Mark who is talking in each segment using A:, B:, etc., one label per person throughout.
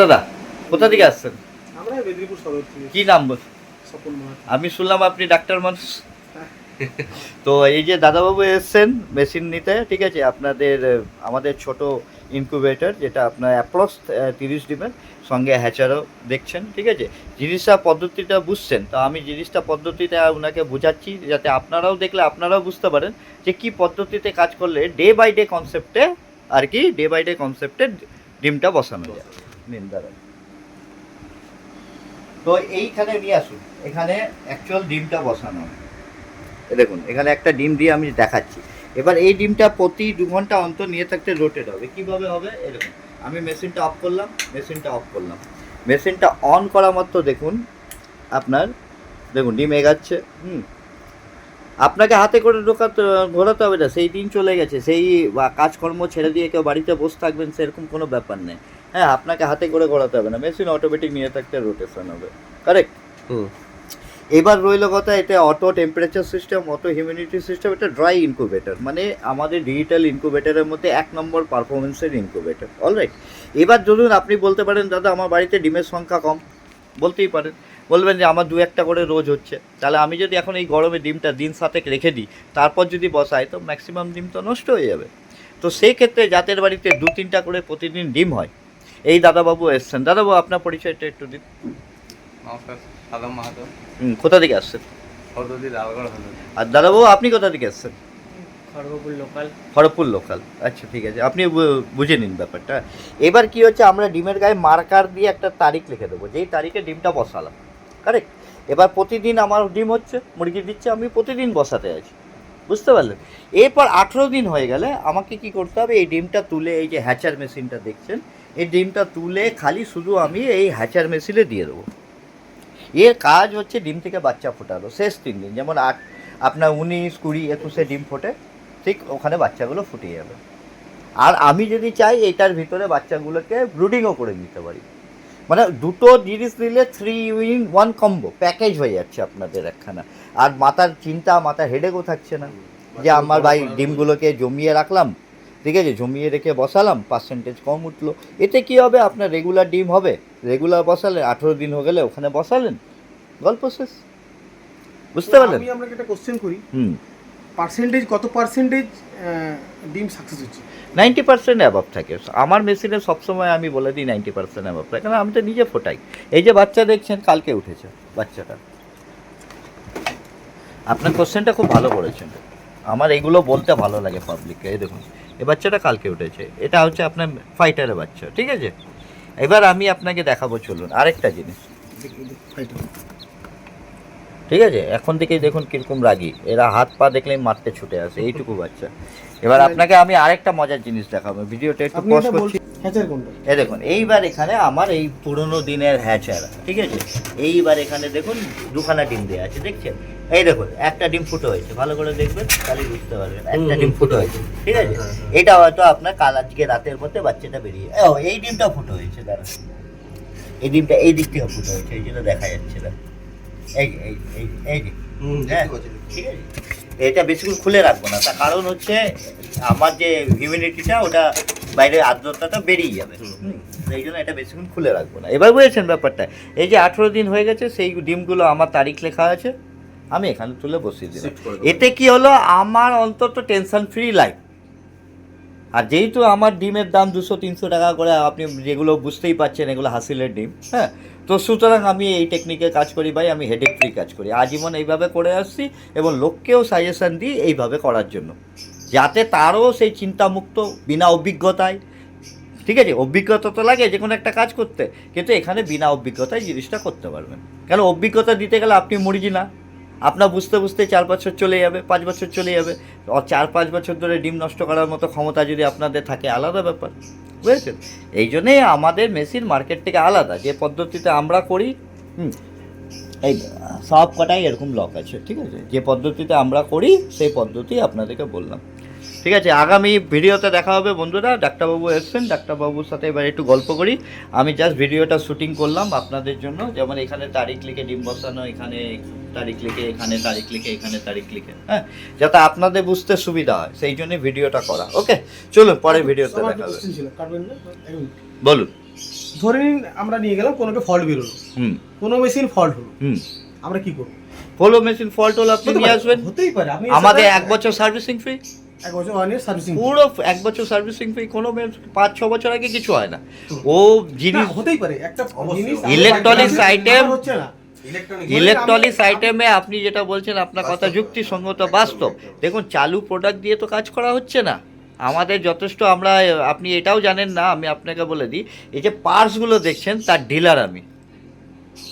A: দাদা কোথা থেকে আসছেন? কি নাম বল? আমি শুনলাম আপনি ডাক্তার মানুষ। তো এই যে দাদাবাবু এসছেন মেশিন নিতে ঠিক আছে আপনাদের আমাদের ছোট ইনকিউবেটর যেটা আপনার অ্যাপ্রক্স তিরিশ ডিমের সঙ্গে হ্যাচারও দেখছেন ঠিক আছে? জিনিসটা পদ্ধতিটা বুঝছেন। তো আমি জিনিসটা পদ্ধতিটা ওনাকে বোঝাচ্ছি যাতে আপনারাও দেখলে আপনারাও বুঝতে পারেন যে কি পদ্ধতিতে কাজ করলে ডে বাই ডে কনসেপ্টে আর কি ডে বাই ডে কনসেপ্টে ডিমটা বসানো যায়। নিন দাদা তো এইখানে নিয়ে আসুন। এখানে অ্যাকচুয়াল ডিমটা বসানো। দেখুন, এখানে একটা ডিম দিয়ে আমি দেখাচ্ছি। এবার এই ডিমটা প্রতি দু ঘণ্টা অন্তর নিয়ে থাকতে রোটেট হবে। কীভাবে হবে? এরকম আমি মেশিনটা অফ করলাম মেশিনটা অফ করলাম। মেশিনটা অন করা মাত্র দেখুন, আপনার, দেখুন, ডিম এগাচ্ছে, হুম। আপনাকে হাতে করে ঢোকাতে, ঘোরাতে হবে না, সেই দিন চলে গেছে। সেই কাজকর্ম ছেড়ে দিয়ে কেউ বাড়িতে বসে থাকবেন, সেরকম কোনো ব্যাপার নেই। হ্যাঁ আপনাকে হাতে করে ঘোরাতে হবে না। মেশিন অটোমেটিক নিয়ে থাকতে রোটেশন হবে। কারেক্ট
B: হুম।
A: এবার রইল কথা এটা auto temperature system auto humidity system এটা ড্রাই ইনকুবেটর মানে আমাদের ডিজিটাল ইনকুবেটরের মধ্যে এক নম্বর পারফরমেন্সের ইনকুবেটর অলরাইট এবার ধরুন আপনি বলতে পারেন দাদা আমার বাড়িতে ডিমের সংখ্যা কম। বলতেই পারেন। বলবেন যে আমার দু একটা করে রোজ হচ্ছে। তাহলে আমি যদি এখন এই গরমে ডিমটা দিন সাথে রেখে দিই তারপর যদি বসাই তো ম্যাক্সিমাম ডিম তো নষ্ট হয়ে যাবে। তো সেই ক্ষেত্রে যাদের বাড়িতে দু তিনটা করে প্রতিদিন ডিম হয়। এই দাদাবাবু এসছেন। দাদাবাবু আপনার পরিচয়টা একটু দিন।
B: নমস্কার সাদম মাহাতো।
A: হুম, কোথা থেকে আসছেন?
B: হলদি লালগড় হলদি
A: আর দাদাবাবু আপনি কোথা থেকে আসছেন
C: খড়গপুর লোকাল।
A: খড়গপুর লোকাল। আচ্ছা ঠিক আছে। আপনি বুঝে নিন ব্যাপারটা। এবার কি হচ্ছে আমরা ডিমের গায়ে মার্কার দিয়ে একটা তারিখ লিখে দেবো। যেই তারিখে ডিমটা বসালাম। কারেক্ট এবার প্রতিদিন আমার ডিম হচ্ছে মুরগি দিচ্ছে আমি প্রতিদিন বসাতে আছি। বুঝতে পারলেন? এরপর আঠেরো দিন হয়ে গেলে আমাকে কি করতে হবে এই ডিমটা তুলে এই যে হ্যাচার মেশিনটা দেখছেন এই ডিমটা তুলে খালি শুধু আমি এই হ্যাচার মেশিনে দিয়ে দেবো। এর কাজ হচ্ছে ডিম থেকে বাচ্চা ফোটানো, শেষ তিন দিন। যেমন আট, আপনার উনিশ, কুড়ি, একুশে ডিম ফোটে, ঠিক ওখানে বাচ্চাগুলো ফুটে যাবে। আর আমি যদি চাই এটার ভিতরে বাচ্চাগুলোকে ব্রুডিংও করে নিতে পারি। মানে দুটো জিনিস নিলে three in one combo package হয়ে যাচ্ছে আপনাদের একখানা। আর মাথার চিন্তা, মাথার হেডেকও থাকছে না। যে আমার ভাই ডিমগুলোকে জমিয়ে রাখলাম ঠিক আছে জমিয়ে রেখে বসালাম পার্সেন্টেজ কম উঠল। এতে কি হবে? আপনার রেগুলার ডিম হবে। রেগুলার বসালেন আঠেরো দিন হয়ে গেলে ওখানে বসালেন। গল্প শেষ। বুঝতে পারলেন?
C: আমি আপনাকে একটা কোশ্চেন করি।
A: হুম।
C: পার্সেন্টেজ কত পার্সেন্টেজ ডিম সাকসেস হচ্ছে?
A: নাইনটি পার্সেন্ট অ্যাভাব থাকে। আমার মেশিনে সবসময় আমি বলে দিই নাইনটি পার্সেন্ট অ্যাভাব থাকে। কারণ আমি তো নিজে ফোটাই। এই যে বাচ্চা দেখছেন কালকে উঠেছে বাচ্চাটা। আপনার কোশ্চেনটা খুব ভালো করেছেন। আমার এগুলো বলতে ভালো লাগে পাবলিককে এই দেখুন। এ বাচ্চাটা কালকে উঠেছে। এটা হচ্ছে আপনার ফাইটারের বাচ্চা ঠিক আছে? এবার আমি আপনাকে দেখাবো চলুন আরেকটা জিনিস। ঠিক আছে? এখন থেকেই দেখুন কীরকম রাগি। এরা হাত পা দেখলেই মারতে ছুটে আসে এইটুকু বাচ্চা। এবার আপনাকে আমি আরেকটা মজার জিনিস দেখাবো ভিডিওটা একটু পজ করছি।
C: হ্যাচার কোনটা?
A: এই দেখুন এইবার এখানে আমার এই পুরনো দিনের হ্যাচার ঠিক আছে? এইবার এখানে দেখুন দুখানা ডিম দেওয়া আছে দেখছেন? এই দেখুন একটা ডিম ফুটো হয়েছে ভালো করে দেখবেন তাহলে বুঝতে পারবেন একটা ডিম ফুটো হয়েছে ঠিক আছে? এটা হয়তো আপনার কাল আজকে রাতের মধ্যে বাচ্চাটা বেরিয়ে ও এই ডিমটা ফুটো হয়েছে দাঁড়া এই ডিমটা এই দিক থেকে ফুটো হয়েছে এই জন্য দেখা যাচ্ছে না এই এই এই এই হ্যাঁ, ঠিক আছে? এটা বেশিক্ষণ খুলে রাখব না তার কারণ হচ্ছে আমার যে হিউমিডিটিটা ওটা বাইরে আর্দ্রতাটা বেরিয়ে যাবে। সেই জন্য এটা বেশিক্ষণ খুলে রাখব না। এবার বুঝেছেন ব্যাপারটা? এই যে আঠেরো দিন হয়ে গেছে সেই ডিমগুলো আমার তারিখ লেখা আছে আমি এখানে তুলে বসিয়ে দিলাম। এতে কি হলো? আমার অন্তত টেনশন ফ্রি লাইফ আর যেহেতু আমার ডিমের দাম দুশো তিনশো টাকা করে আপনি যেগুলো বুঝতেই পাচ্ছেন এগুলো হাসিলের ডিম হ্যাঁ? তো সুতরাং আমি এই টেকনিকে কাজ করি ভাই আমি হেডেক ফ্রি কাজ করি। আজীবন এইভাবে করে আসছি এবং লোককেও সাজেশন দিই এইভাবে করার জন্য। যাতে তারও সেই চিন্তামুক্ত বিনা অভিজ্ঞতায় ঠিক আছে? অভিজ্ঞতা তো লাগে যে কোনো একটা কাজ করতে কিন্তু এখানে বিনা অভিজ্ঞতায় জিনিসটা করতে পারবেন। কেন? অভিজ্ঞতা দিতে গেলে আপনি মুরগি না। আপনার বুঝতে বুঝতে চার বছর চলে যাবে পাঁচ বছর চলে যাবে। চার পাঁচ বছর ধরে ডিম নষ্ট করার মতো ক্ষমতা যদি আপনাদের থাকে আলাদা ব্যাপার। বুঝেছেন? এই জন্যে আমাদের মেশিন মার্কেট থেকে আলাদা। যে পদ্ধতিতে আমরা করি হুম, এই সব কটাই এরকম লক আছে ঠিক আছে? যে পদ্ধতিতে আমরা করি সেই পদ্ধতি আপনাদেরকে বললাম। ঠিক আছে আগামী ভিডিওতে দেখা হবে বন্ধুরা ডাক্তারবাবু এসছেন ডাক্তারবাবুর সাথে এবার একটু গল্প করি। আমি জাস্ট ভিডিওটা শুটিং করলাম আপনাদের জন্য যেমন এখানে তারিখ লিখে ডিম বসানো এখানে তারিখ লিখে এখানে তারিখ লিখে এখানে তারিখ লিখে হ্যাঁ? যাতে আপনাদের বুঝতে সুবিধা হয় সেই জন্য ভিডিওটা করা ওকে চলুন পরের ভিডিওতে দেখা হবে। বলুন।
C: ধরে নিন আমরা নিয়ে গেলাম কোনো ফল্ট বেরোলো।
A: হুম।
C: কোনো মেশিন ফল্ট হলো।
A: হুম।
C: আমরা কি করব?
A: পোলো মেশিন ফল্ট হলে আপনি নিয়ে আসবেন?
C: হতেই পারে
A: আমাদের এক বছর সার্ভিসিং ফ্রি
C: এক বছর ওয়ান ইয়ার সার্ভিসিং
A: পুরো এক বছর সার্ভিসিং কোনো পাঁচ ছ বছর আগে কিছু হয় না। ও জিনিস
C: হতেই পারে। একটা জিনিস
A: Electronics item-
C: হচ্ছে না।
A: ইলেকট্রনিক্স আইটেমে আপনি যেটা বলছেন আপনার কথা যুক্তিসঙ্গত বাস্তব। দেখুন চালু প্রোডাক্ট দিয়ে তো কাজ করা হচ্ছে না। আমাদের যথেষ্ট আমরা আপনি এটাও জানেন না আমি আপনাকে বলে দিই। এই যে পার্টসগুলো দেখছেন তার ডিলার আমি।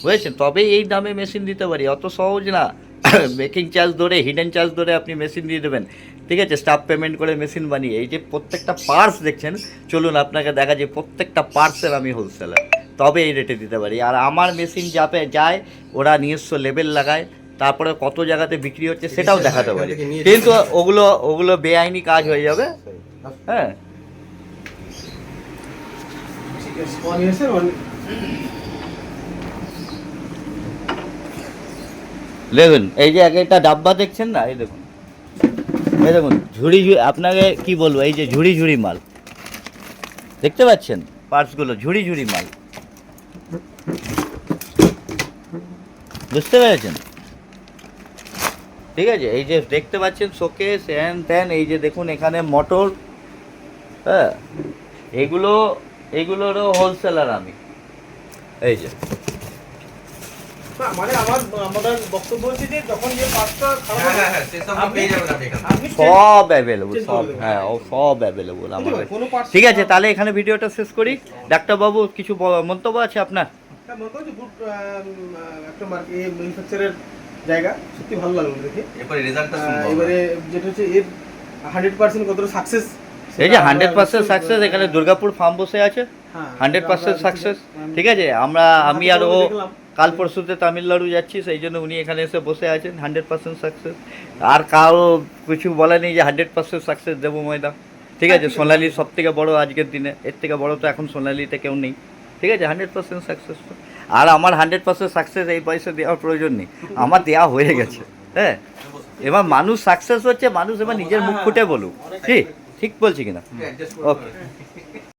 A: বুঝেছেন? তবে এই দামে মেশিন দিতে পারি। অত সহজ না। মেকিং চার্জ ধরে হিডেন চার্জ ধরে আপনি মেশিন দিয়ে দেবেন। ঠিক আছে? স্টাফ পেমেন্ট করে মেশিন বানিয়ে। এই যে প্রত্যেকটা পার্টস দেখছেন চলুন আপনাকে দেখা যায় প্রত্যেকটা পার্টসের আমি হোলসেলার তবে এই রেটে দিতে পারি। আর আমার মেশিন যাবে যায় ওরা নিজস্ব লেভেল লাগায় তারপরে কত জায়গাতে বিক্রি হচ্ছে সেটাও দেখাতে পারি। কিন্তু ওগুলো ওগুলো বেআইনি কাজ হয়ে যাবে। হ্যাঁ
C: ওয়ান ইয়ার্সের ওয়ান
A: দেখুন, এই যে এক একটা ডাব্বা দেখছেন না? এই দেখুন। এই দেখুন, ঝুড়ি ঝুড়ি, আপনাকে কি বলব, এই যে ঝুড়ি ঝুড়ি মাল। দেখতে পাচ্ছেন? পার্টসগুলো, ঝুড়ি ঝুড়ি মাল। বুঝতে পেরেছেন? ঠিক আছে, এই যে দেখতে পাচ্ছেন শোকেস হ্যান ত্যান, এই যে দেখুন এখানে মোটর হ্যাঁ? এগুলো, এগুলোরও হোলসেলার আমি। এই যে।
C: মানে আমার আমাদের বক্তব্য হচ্ছে যে যখন যে পাঁচটা খারাপ
B: হ্যাঁ, হ্যাঁ, হ্যাঁ, সেসব পেয়ে যাবেন আপনি এখানে।
A: সব অ্যাভেলেবল সব হ্যাঁ ও সব অ্যাভেলেবল আমাদের। ঠিক আছে তাহলে এখানে ভিডিওটা শেষ করি। ডাক্তারবাবু কিছু মন্তব্য আছে আপনার?
C: করো যে good, আহ, একটা ম্যানুফ্যাকচারের জায়গা সত্যি ভালো লাগল দেখে।
B: এরপরে রেজাল্টটা
C: এবারে যেটা হচ্ছে এর হান্ড্রেড পার্সেন্ট কতটা সাকসেস
A: এই যে হান্ড্রেড পার্সেন্ট সাকসেস এখানে দুর্গাপুর ফার্ম বসে আছে।
C: হ্যাঁ,
A: হান্ড্রেড পার্সেন্ট সাকসেস ঠিক আছে? আমরা আমি আর ও কাল পরশুতে তামিলনাড়ু যাচ্ছি সেই জন্য উনি এখানে এসে বসে আছেন হান্ড্রেড পার্সেন্ট সাকসেস আর কারও কিছু বলা নেই যে হান্ড্রেড পার্সেন্ট সাকসেস দেবো ময়দা। ঠিক আছে সোনালি সব থেকে বড়ো আজকের দিনে এর থেকে বড় তো এখন সোনালিতে কেউ নেই। ঠিক আছে হান্ড্রেড পার্সেন্ট সাকসেস আর আমার হান্ড্রেড পার্সেন্ট সাকসেস এই পয়সা দেওয়ার প্রয়োজন নেই আমার দেওয়া হয়ে গেছে। হ্যাঁ এবার মানুষ সাকসেস হচ্ছে মানুষ এবার নিজের মুখ ফুটে বলুক। ঠিক ঠিক বলছি কিনা? ওকে